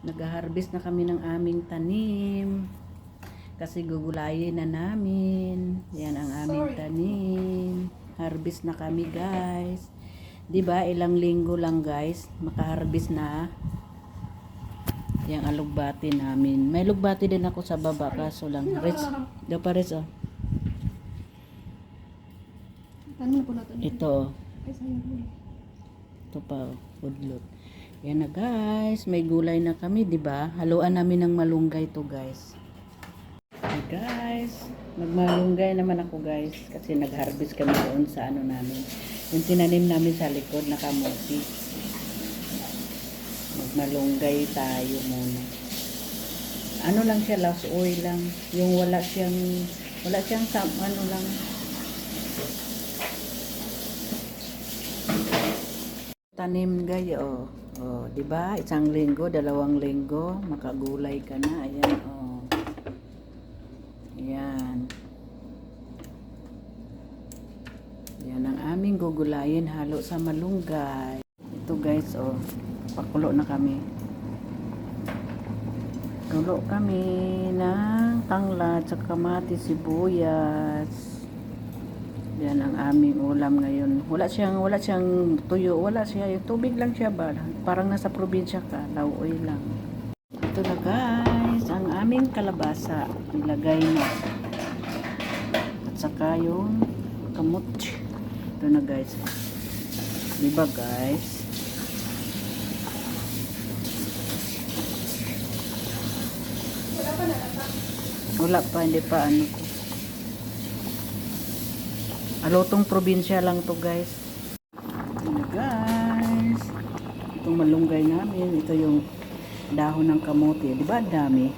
Nag-harvest na kami ng aming tanim. Kasi gugulayin na namin. Yan ang aming tanim. Harvest na kami guys. 'Di ba ilang linggo lang guys, makaharvest na. Yang alugbati namin. May lugbati din ako sa baba kaso lang. Rich, daw pa Rich, oh. Ito. Ito pa, oh, udlot. Yan na guys, may gulay na kami, di ba? Haluan namin ng malunggay to guys. Hey guys, magmalunggay naman ako guys kasi nag-harvest kami doon sa ano namin. Yung tinanim namin sa likod na kamuti. Magmalunggay tayo muna. Ano lang siya, last oil lang. Yung wala siyang, wala siyang sam, ano lang, tanim gay oh. 'di ba? Isang linggo, dalawang linggo, makagulay ka na. Ayan oh. Ayan. Yan ang aming gugulayin halo sa malunggay. Ito guys, oh. Pakulo na kami. Kulo kami ng tanglad sa kamati sibuyas. Yan ang aming ulam ngayon. Wala siyang wala siyang tuyo, wala siya, yung tubig lang siya ba? Parang nasa probinsya ka, lauoy lang. Ito na guys, ang aming kalabasa. Ilagay na. At saka yung kamot. Ito na guys. Diba guys? Wala pa, hindi pa ano ko. Alotong probinsya lang to guys. Ano guys? Itong malunggay namin. Ito yung dahon ng kamote. Di ba ang dami?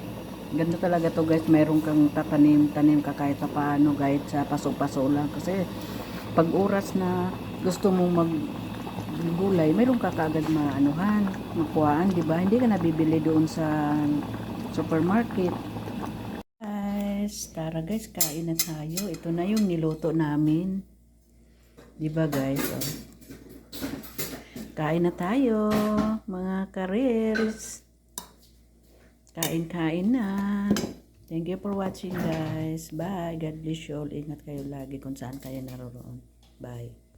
Ganda talaga to guys. Mayroon kang tatanim-tanim ka kahit sa paano. Kahit sa paso-paso lang. Kasi pag oras na gusto mong mag gulay, mayroon ka kagad maanuhan, makuhaan, di ba? Hindi ka nabibili doon sa supermarket. Tara guys, kain na tayo. Ito na yung niluto namin. Di ba guys? Oh. Kain na tayo, mga karers. Kain-kain na. Thank you for watching guys. Bye. God bless you all. Ingat kayo lagi kung saan kayo naroon. Bye.